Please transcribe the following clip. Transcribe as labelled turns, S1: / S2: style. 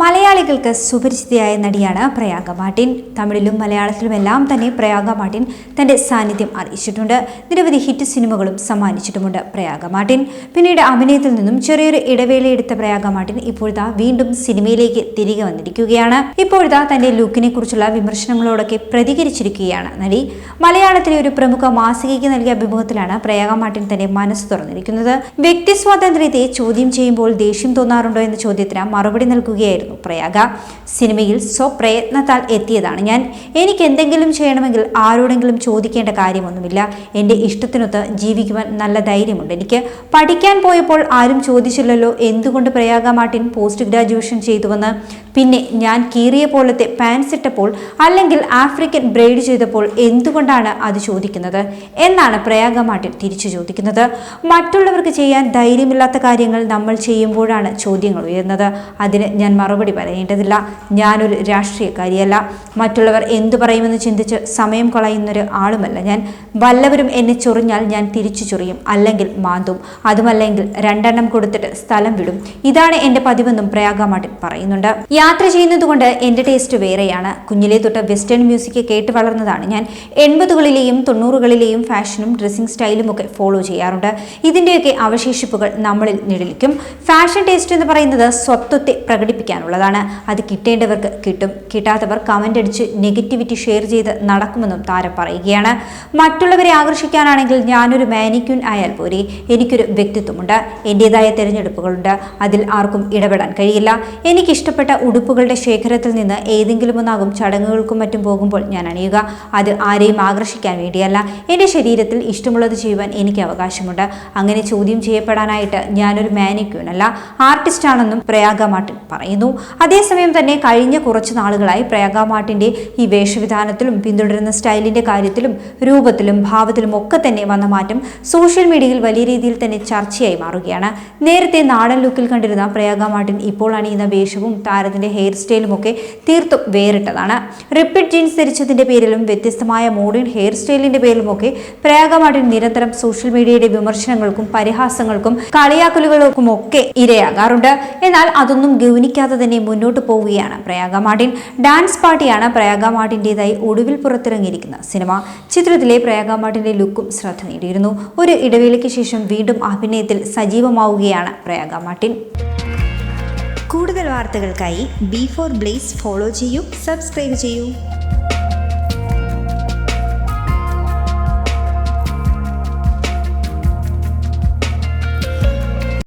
S1: മലയാളികൾക്ക് സുപരിചിതയായ നടിയാണ് പ്രയാഗ മാർട്ടിൻ. തമിഴിലും മലയാളത്തിലുമെല്ലാം തന്നെ പ്രയാഗ മാർട്ടിൻ തന്റെ സാന്നിധ്യം അറിയിച്ചിട്ടുണ്ട്. നിരവധി ഹിറ്റ് സിനിമകളും സമ്മാനിച്ചിട്ടുമുണ്ട് പ്രയാഗ മാർട്ടിൻ. പിന്നീട് അഭിനയത്തിൽ നിന്നും ചെറിയൊരു ഇടവേളയെടുത്ത പ്രയാഗ മാർട്ടിൻ ഇപ്പോഴത്തെ വീണ്ടും സിനിമയിലേക്ക് തിരികെ വന്നിരിക്കുകയാണ്. ഇപ്പോഴത്തെ തന്റെ ലുക്കിനെ കുറിച്ചുള്ള വിമർശനങ്ങളോടൊക്കെ പ്രതികരിച്ചിരിക്കുകയാണ് നടി. മലയാളത്തിലെ ഒരു പ്രമുഖ മാസികയ്ക്ക് നൽകിയ അഭിമുഖത്തിലാണ് പ്രയാഗ മാർട്ടിൻ തന്റെ മനസ്സ് തുറന്നിരിക്കുന്നത്. വ്യക്തി സ്വാതന്ത്ര്യത്തെ ചോദ്യം ചെയ്യുമ്പോൾ ദേഷ്യം തോന്നാറുണ്ടോ എന്ന ചോദ്യത്തിന് മറുപടി നൽകുകയായിരുന്നു പ്രയാഗ സിനിമയിൽ സ്വപ്രയത്നത്താൽ എത്തിയതാണ്. ഞാൻ എനിക്ക് എന്തെങ്കിലും ചെയ്യണമെങ്കിൽ ആരോടെങ്കിലും ചോദിക്കേണ്ട കാര്യമൊന്നുമില്ല. എന്റെ ഇഷ്ടത്തിനൊത്ത് ജീവിക്കുവാൻ നല്ല ധൈര്യമുണ്ട്. എനിക്ക് പഠിക്കാൻ പോയപ്പോൾ ആരും ചോദിച്ചില്ലല്ലോ എന്തുകൊണ്ട് പ്രയാഗ മാർട്ടിൻ പോസ്റ്റ് ഗ്രാജുവേഷൻ ചെയ്തുവെന്ന്. പിന്നെ ഞാൻ കീറിയ പോലത്തെ പാൻസ് ഇട്ടപ്പോൾ അല്ലെങ്കിൽ ആഫ്രിക്കൻ ബ്രെയ്ഡ് ചെയ്തപ്പോൾ എന്തുകൊണ്ടാണ് അത് ചോദിക്കുന്നത്? എന്നാണ് പ്രയാഗ മാർട്ടിൻ തിരിച്ചു ചോദിക്കുന്നത്. മറ്റുള്ളവർക്ക് ചെയ്യാൻ ധൈര്യമില്ലാത്ത കാര്യങ്ങൾ നമ്മൾ ചെയ്യുമ്പോഴാണ് ചോദ്യങ്ങൾ ഉയരുന്നത്. അതിന് ഞാൻ മറുപടി പറയേണ്ടതില്ല. ഞാനൊരു രാഷ്ട്രീയക്കാരിയല്ല. മറ്റുള്ളവർ എന്തു പറയുമെന്ന് ചിന്തിച്ച് സമയം കളയുന്നൊരു ആളുമല്ല ഞാൻ. വല്ലവരും എന്നെ ചൊറിഞ്ഞാൽ ഞാൻ തിരിച്ചു ചൊറിയും. അല്ലെങ്കിൽ മാന്തും. അതുമല്ലെങ്കിൽ രണ്ടെണ്ണം കൊടുത്തിട്ട് സ്ഥലം വിടും. ഇതാണ് എന്റെ പതിവെന്നും പ്രയാഗ മാട്ടിൻ പറയുന്നുണ്ട്. യാത്ര ചെയ്യുന്നതുകൊണ്ട് എന്റെ ടേസ്റ്റ് വേറെയാണ്. കുഞ്ഞിലെ തൊട്ട് വെസ്റ്റേൺ മ്യൂസിക് കേട്ട് വളർന്നതാണ് ഞാൻ. എൺപതുകളിലെയും തൊണ്ണൂറുകളിലെയും ഫാഷനും ഡ്രസ്സിംഗ് സ്റ്റൈലും ഒക്കെ ഫോളോ ചെയ്യാറുണ്ട്. ഇതിന്റെയൊക്കെ അവശേഷിപ്പുകൾ നമ്മളിൽ നിഴലിക്കും. ഫാഷൻ ടേസ്റ്റ് എന്ന് പറയുന്നത് സ്വത്വത്തെ പ്രകടിപ്പിക്കാനുള്ളതാണ് അത് കിട്ടേണ്ടവർക്ക് കിട്ടും. കിട്ടാത്തവർ കമന്റ് അടിച്ച് നെഗറ്റിവിറ്റി ഷെയർ ചെയ്ത് നടക്കുമെന്നും താരം പറയുകയാണ്. മറ്റുള്ളവരെ ആകർഷിക്കാനാണെങ്കിൽ ഞാനൊരു മാനിക്യൂൻ ആയാൽ പോരെ. എനിക്കൊരു വ്യക്തിത്വമുണ്ട്. എന്റെതായ തിരഞ്ഞെടുപ്പുകളുണ്ട്. അതിൽ ആർക്കും ഇടപെടാൻ കഴിയില്ല. എനിക്കിഷ്ടപ്പെട്ട ഉടുപ്പുകളുടെ ശേഖരത്തിൽ നിന്ന് ഏതെങ്കിലും ഒന്നാകും ചടങ്ങുകൾക്കും മറ്റും പോകുമ്പോൾ ഞാൻ അണിയുക. അത് ആരെയും ആകർഷിക്കാൻ വേണ്ടിയല്ല. എന്റെ ശരീരത്തിൽ ഇഷ്ടമുള്ളത് ചെയ്യുവാൻ എനിക്ക് അവകാശമുണ്ട്. അങ്ങനെ ചോദ്യം ചെയ്യപ്പെടാനായിട്ട് ഞാനൊരു മാനിക്യൂൻ അല്ല ആർട്ടിസ്റ്റ് ആണെന്നും പ്രയാഗ മാർട്ടിൻ പറയുന്നു. അതേസമയം തന്നെ കഴിഞ്ഞ കുറച്ച് നാളുകളായി പ്രയാഗ മാർട്ടിന്റെ ഈ വേഷവിധാനത്തിലും പിന്തുടരുന്ന സ്റ്റൈലിന്റെ കാര്യത്തിലും രൂപത്തിലും ഭാവത്തിലും ഒക്കെ തന്നെ വന്ന മാറ്റം സോഷ്യൽ മീഡിയയിൽ വലിയ രീതിയിൽ തന്നെ ചർച്ചയായി മാറുകയാണ്. നേരത്തെ നാടൻ ലുക്കിൽ കണ്ടിരുന്ന പ്രയാഗ മാർട്ടിൻ ഇപ്പോൾ അണിയുന്ന വേഷവും താരത്തിന്റെ ഹെയർ സ്റ്റൈലും ഒക്കെ തീർത്തും വേറിട്ടതാണ്. റിപ്പീറ്റ് ജീൻസ് ധരിച്ചതിന്റെ പേരിലും വ്യത്യസ്തമായ മോഡേൺ ഹെയർ സ്റ്റൈലിന്റെ പേരിലുമൊക്കെ പ്രയാഗ മാർട്ടിൻ നിരന്തരം സോഷ്യൽ മീഡിയയുടെ വിമർശനങ്ങൾക്കും പരിഹാസങ്ങൾക്കും കളിയാക്കലുകൾക്കും ഒക്കെ ഇരയാകാറുണ്ട്. എന്നാൽ അതൊന്നും ഗൗനിക്കാതെ തന്നെ മുന്നോട്ട് പോവുകയാണ്. പ്രയാഗ മാർട്ടിൻ ഡാൻസ് പാർട്ടിയാണ് പ്രയാഗ മാർട്ടിന്റെതായി ഒടുവിൽ പുറത്തിറങ്ങിയിരിക്കുന്ന സിനിമ. ചിത്രത്തിലെ പ്രയാഗ മാർട്ടിന്റെ ലുക്കും ശ്രദ്ധ നേടിയിരുന്നു. ഒരു ഇടവേളയ്ക്ക് ശേഷം വീണ്ടും അഭിനയത്തിൽ സജീവമാവുകയാണ് പ്രയാഗ മാർട്ടിൻ. കൂടുതൽ വാർത്തകൾക്കായി ബി ഫോർ ബ്ലേസ് ഫോളോ ചെയ്യൂ സബ്സ്ക്രൈബ് ചെയ്യൂ.